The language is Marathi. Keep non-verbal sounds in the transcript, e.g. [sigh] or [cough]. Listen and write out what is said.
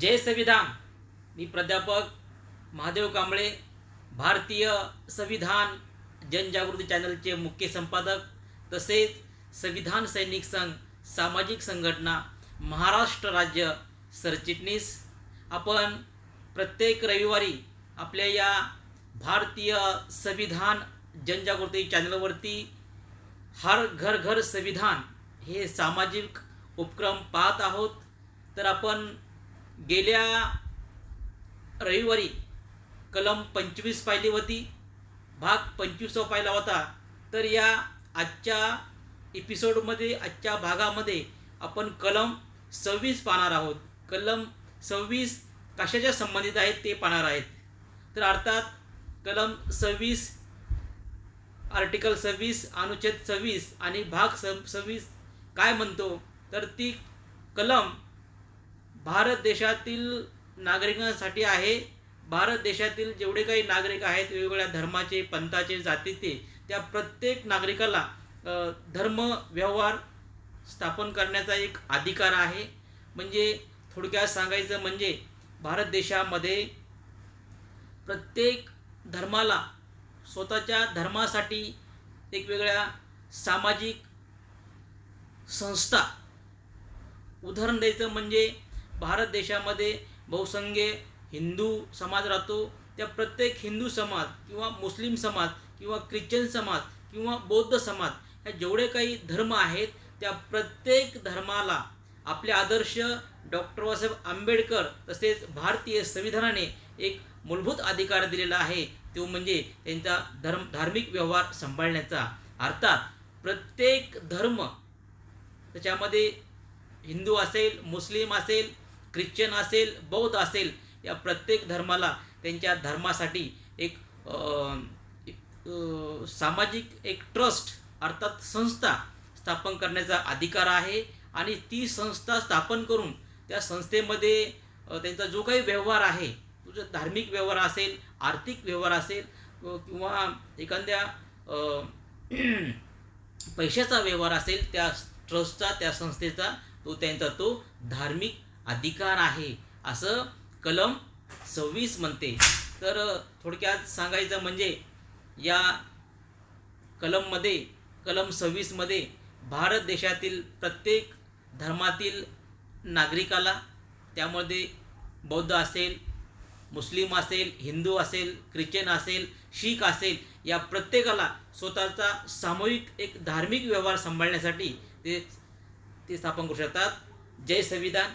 जय संविधान. मी प्राध्यापक महादेव कांबळे भारतीय संविधान जनजागृती चॅनलचे मुख्य संपादक तसेच संविधान सैनिक संघ सामाजिक संघटना महाराष्ट्र राज्य सरचिटणीस. आपण प्रत्येक रविवारी आपल्या या भारतीय संविधान जनजागृती चॅनलवरती हर घर घर संविधान हे सामाजिक उपक्रम पाहत आहोत. तर आपण गेल्या रविवारी कलम पंचवीस पाहिली होती भाग पंचवीसवा पाहिला होता. तर या आजच्या एपिसोडमध्ये आजच्या भागामध्ये आपण कलम सव्वीस पाहणार आहोत. कलम सव्वीस कशाच्या संबंधित आहेत ते पाहणार आहेत. तर अर्थात कलम सव्वीस आर्टिकल सव्वीस अनुच्छेद सव्वीस आणि भाग स सव्वीस काय म्हणतो? तर ती कलम भारत देशातील नागरिकांसाठी आहे. भारत देशातील जेवढे काही नागरिक आहेत वेगवेगळ्या धर्माचे पंथाचे जातीचे त्या प्रत्येक नागरिकाला धर्म व्यवहार स्थापन करण्याचा एक अधिकार आहे. म्हणजे थोडक्यात सांगायचं म्हणजे भारत देशामध्ये प्रत्येक धर्माला स्वतःच्या धर्मासाठी एक वेगळ्या सामाजिक संस्था उदाहरण द्यायचं म्हणजे भारत देशामध्ये बहुसंख्य हिंदू समाज राहतो. त्या प्रत्येक हिंदू समाज किंवा मुस्लिम समाज किंवा ख्रिश्चन समाज किंवा बौद्ध समाज ह्या जेवढे काही धर्म आहेत त्या प्रत्येक धर्माला आपले आदर्श डॉक्टर बाबासाहेब आंबेडकर तसेच भारतीय संविधानाने एक मूलभूत अधिकार दिलेला आहे. तो म्हणजे त्यांचा धर्म धार्मिक व्यवहार सांभाळण्याचा. अर्थात प्रत्येक धर्म त्याच्यामध्ये हिंदू असेल मुस्लिम असेल ख्रिश्चन असेल बौद्ध असेल या प्रत्येक धर्माला त्यांच्या धर्मासाठी एक सामाजिक एक ट्रस्ट अर्थात संस्था स्थापन करण्याचा अधिकार आहे आणि ती संस्था स्थापन करून त्या संस्थेमध्ये त्यांचा जो काही व्यवहार आहे तो जो धार्मिक व्यवहार असेल आर्थिक व्यवहार असेल किंवा एखाद्या [clears throat] पैशाचा व्यवहार असेल त्या ट्रस्टचा त्या संस्थेचा तो त्यांचा तो धार्मिक अधिकार आहे असं कलम सव्वीस म्हणते. तर थोडक्यात सांगायचं म्हणजे या कलममध्ये कलम सव्वीसमध्ये भारत देशातील प्रत्येक धर्मातील नागरिकाला त्यामध्ये बौद्ध असेल मुस्लिम असेल हिंदू असेल ख्रिश्चन असेल शीख असेल या प्रत्येकाला स्वतःचा सामूहिक एक धार्मिक व्यवहार सांभाळण्यासाठी ते ते स्थापन करू शकतात. जय संविधान.